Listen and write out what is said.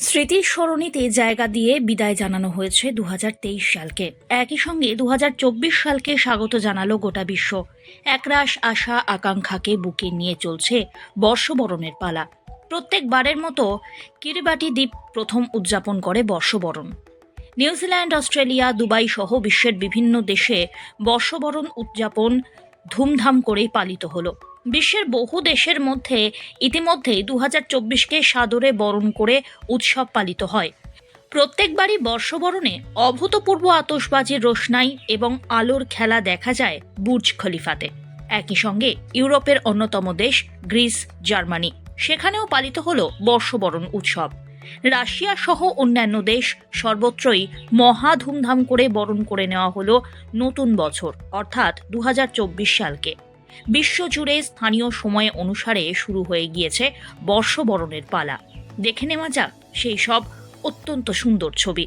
স্মৃতির সরণিতে জায়গা দিয়ে বিদায় জানানো হয়েছে দু হাজার তেইশ সালকে। একই সঙ্গে দু হাজার চব্বিশ সালকে স্বাগত জানালো গোটা বিশ্ব। একরাশ আশা আকাঙ্ক্ষাকে বুকে নিয়ে চলছে বর্ষবরণের পালা। প্রত্যেকবারের মতো কিরিবাটি দ্বীপ প্রথম উদযাপন করে বর্ষবরণ। নিউজিল্যান্ড, অস্ট্রেলিয়া, দুবাই সহ বিশ্বের বিভিন্ন দেশে বর্ষবরণ উদযাপন ধুমধাম করেই পালিত হলো। বিশ্বের বহু দেশের মধ্যে ইতিমধ্যেই দু হাজার চব্বিশকে সাদরে বরণ করে উৎসব পালিত হয়। প্রত্যেকবারই বর্ষবরণে অভূতপূর্ব আতশবাজির রোশনাই এবং আলোর খেলা দেখা যায় বুর্জ খলিফাতে। একই সঙ্গে ইউরোপের অন্যতম দেশ গ্রিস, জার্মানি, সেখানেও পালিত হল বর্ষবরণ উৎসব। রাশিয়া সহ অন্যান্য দেশ সর্বত্রই মহা ধুমধাম করে বরণ করে নেওয়া হলো নতুন বছর, অর্থাৎ দু হাজার চব্বিশ সালকে। বিশ্বজুড়ে স্থানীয় সময় অনুসারে শুরু হয়ে গিয়েছে বর্ষবরণের পালা। দেখে নেওয়া যাক সেই সব অত্যন্ত সুন্দর ছবি।